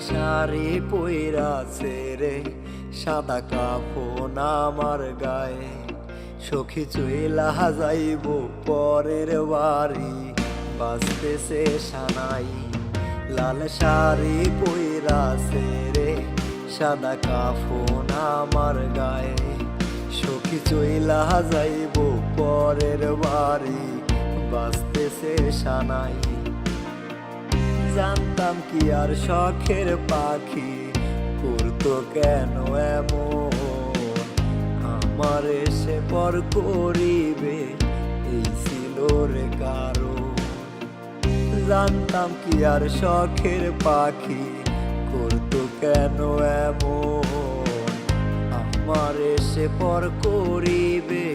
শাড়ি পইরাছে রে, সাদা কাফন আমার গায়ে। সখী চইলা যাইব পরের বাড়ি, বাঁচতেছে সানাই। লাল শাড়ি পইরাছে রে, সাদা কাফন আমার গায়ে। সখী চইলা যাইব পরের বাড়ি, বাঁচতেছে সানাই। জানতাম কি আর শখের পাখি। করতো কেন এমন? আমার এসে পর করিবে, এই ছিল রে কারও জানতাম কি আর শখের পাখি, করতো কেন এমন? আমার এসে পর করিবে,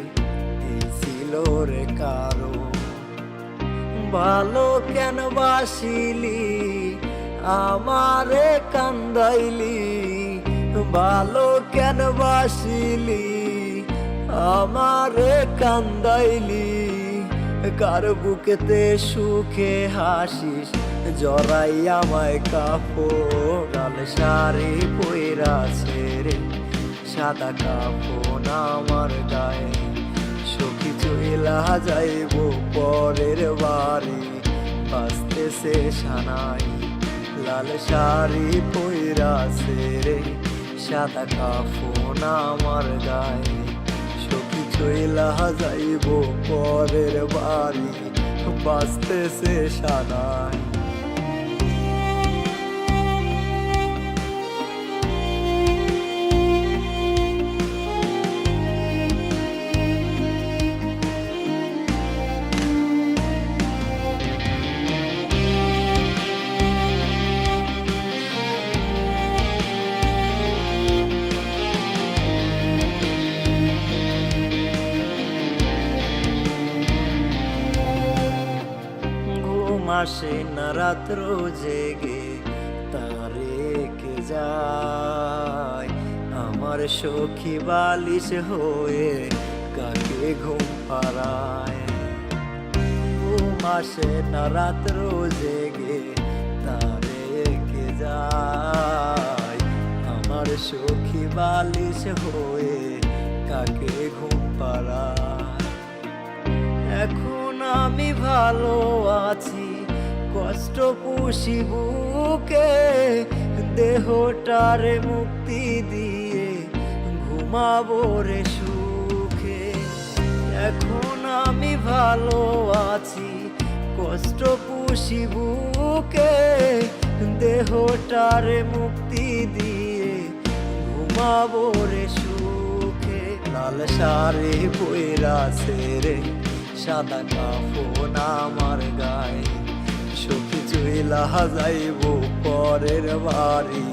এই ছিল রে কারও ভালো কেন বাসিলি? আমারে কান্দাইলি। ভালো কেন বাসিলি? আমারে কান্দাইলি। কার বুকেতে সুখে হাসিস? জরাই আমায় কাপড় শাড়ি পইরাছে রে সাদা কাপড় আমার গায়ে। চইলা যাইব পরের বাড়ি সে সানাই লাল শাড়ি পইরা সেরে সাদা কাফন আমার গায়ে। সখী চইলা যাইব পরের বাড়ি বাঁচতেছে সানাই আসে না রাত্র জেগে তারে কে যায়? আমার সখী বালিশ হয়ে কাকে ঘুম পাড়ায়? ঘুম আসে না রাত্র জেগে তারে কে যায়? আমার সখী বালিশ হয়ে কাকে ঘুম পাড়ায়? এখন আমি ভালো আছি কষ্ট পুষি বুকে দেহটারে মুক্তি দিয়ে ঘুমাবো রে সুখে। এখন আমি ভালো আছি, কষ্ট পুষি বুকে দেহটারে মুক্তি দিয়ে ঘুমাবো রে সুখে। লাল শাড়ি বইরাছে সেরে সাদা কাফন আমার গায়ে। সখী চুইলা যাইব, পরের বাড়ি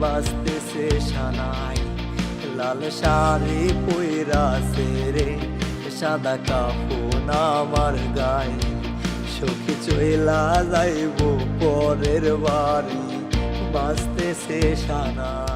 বাঁচতেছে সানাই। লাল শাড়ি পইরা সেরে সাদা কাপু আমার গায়ে। সখী চইলা যাইব, পরের বাড়ি বাঁচতেছে সানাই।